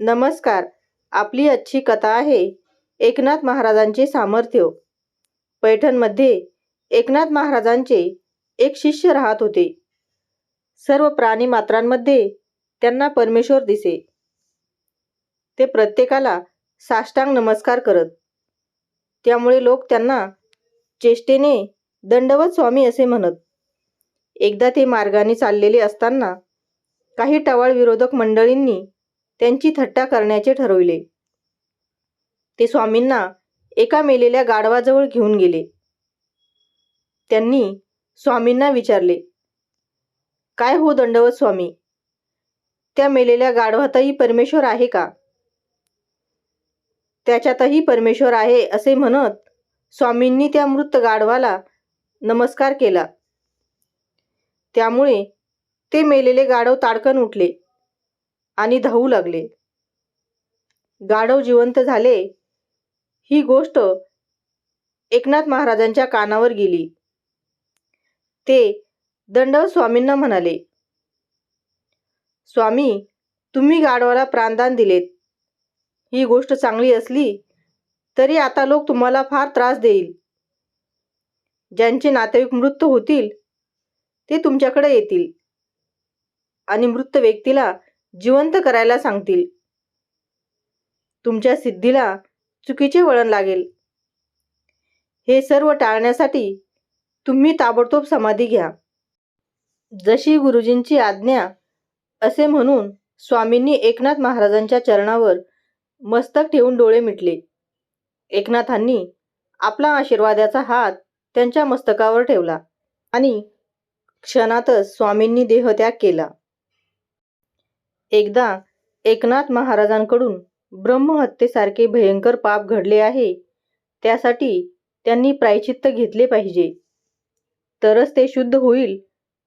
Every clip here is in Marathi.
नमस्कार. आपली आजची कथा आहे एकनाथ महाराजांचे सामर्थ्य. पैठणमध्ये एकनाथ महाराजांचे एक शिष्य राहत होते. सर्व प्राणी मात्रांमध्ये त्यांना परमेश्वर दिसे. ते प्रत्येकाला साष्टांग नमस्कार करत. त्यामुळे लोक त्यांना चेष्टेने दंडवत स्वामी असे म्हणत. एकदा ते मार्गाने चाललेले असताना काही टवाळ विरोधक मंडळींनी त्यांची थट्टा करण्याचे ठरविले. ते स्वामींना एका मेलेल्या गाढवाजवळ घेऊन गेले. त्यांनी स्वामींना विचारले काय हो दंडवत स्वामी? त्या मेलेल्या गाढवातही परमेश्वर आहे का? त्याच्यातही परमेश्वर आहे असे म्हणत स्वामींनी त्या मृत गाढवाला नमस्कार केला. त्यामुळे ते मेलेले गाढव ताडकन उठले. आणि धावू लागले. गाढव जिवंत झाले. ही गोष्ट एकनाथ महाराजांच्या कानावर गेली. ते दंडवत स्वामींना म्हणाले स्वामी तुम्ही गाढवाला प्राणदान दिलेत. ही गोष्ट चांगली असली तरी आता लोक तुम्हाला फार त्रास देईल. ज्यांचे नातेवाईक मृत होतील ते तुमच्याकडे येतील. आणि मृत व्यक्तीला जिवंत करायला सांगतील. तुमच्या सिद्धीला चुकीचे वळण लागेल. हे सर्व टाळण्यासाठी तुम्ही ताबडतोब समाधी घ्या. जशी गुरुजींची आज्ञा असे म्हणून स्वामींनी एकनाथ महाराजांच्या चरणावर मस्तक ठेवून डोळे मिटले. एकनाथांनी आपला आशीर्वादाचा हात त्यांच्या मस्तकावर ठेवला आणि क्षणातच स्वामींनी देहत्याग केला. एकदा एकनाथ महाराजांकडून ब्रह्महत्येसारखे भयंकर पाप घडले आहे. त्यासाठी त्यांनी प्रायचित्त घेतले पाहिजे. तरच ते शुद्ध होईल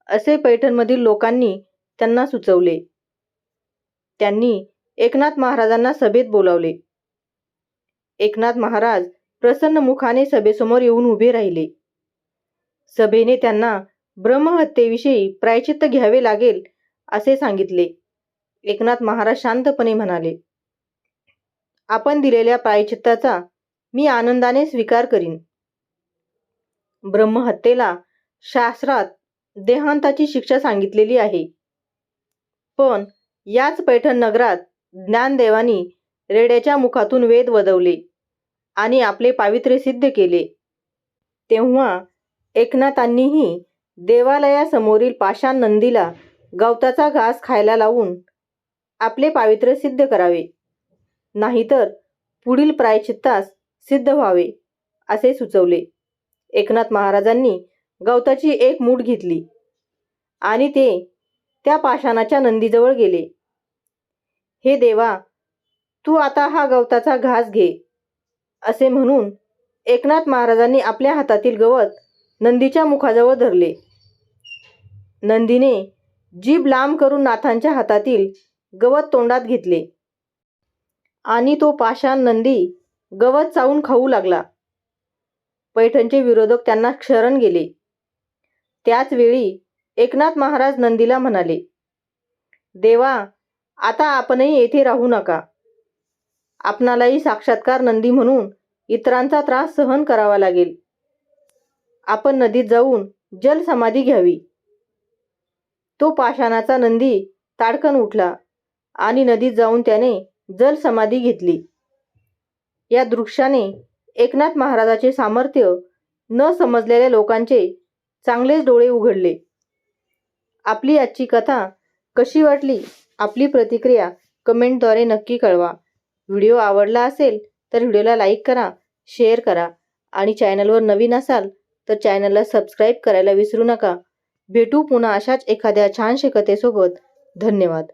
असे पैठणमधील लोकांनी त्यांना सुचवले. त्यांनी एकनाथ महाराजांना सभेत बोलावले. एकनाथ महाराज प्रसन्न मुखाने सभेसमोर येऊन उभे राहिले. सभेने त्यांना ब्रह्महत्येविषयी प्रायचित्त घ्यावे लागेल असे सांगितले. एकनाथ महाराज शांतपणे म्हणाले आपण दिलेल्या प्रायचित्ताचा मी आनंदाने स्वीकार करीन. ब्रह्महत्येला शास्त्रात देहांताची शिक्षा सांगितलेली आहे. पण याच पैठण नगरात ज्ञानदेवानी रेड्याच्या मुखातून वेद वदवले आणि आपले पावित्र्य सिद्ध केले. तेव्हा एकनाथांनीही देवालयासमोरील पाषाण नंदीला गवताचा घास खायला लावून आपले पावित्र्य सिद्ध करावे. नाहीतर पुढील प्रायचित्तास सिद्ध व्हावे असे सुचवले. एकनाथ महाराजांनी गवताची एक मूठ घेतली आणि ते त्या पाषाणाच्या नंदीजवळ गेले. हे देवा तू आता हा गवताचा घास घे असे म्हणून एकनाथ महाराजांनी आपल्या हातातील गवत नंदीच्या मुखाजवळ धरले. नंदीने जीभ लांब करून नाथांच्या हातातील गवत तोंडात घेतले. आणि तो पाषाण नंदी गवत चावून खाऊ लागला. पैठणचे विरोधक त्यांना क्षरण गेले. त्याच वेळी एकनाथ महाराज नंदीला म्हणाले देवा आता आपणही येथे राहू नका. आपणालाही साक्षात्कार नंदी म्हणून इतरांचा त्रास सहन करावा लागेल. आपण नदीत जाऊन जल समाधी घ्यावी. तो पाषाणाचा नंदी ताडकन उठला. आणि नदीत जाऊन त्याने जल समाधी घेतली. या दृश्याने एकनाथ महाराजाचे सामर्थ्य न समजलेल्या लोकांचे चांगलेच डोळे उघडले. आपली आजची कथा कशी वाटली? आपली प्रतिक्रिया कमेंटद्वारे नक्की कळवा. व्हिडिओ आवडला असेल तर व्हिडिओला लाईक करा शेअर करा आणि चॅनलवर नवीन असाल तर चॅनलला सबस्क्राईब करायला विसरू नका. भेटू पुन्हा अशाच एखाद्या छानशे कथेसोबत. धन्यवाद.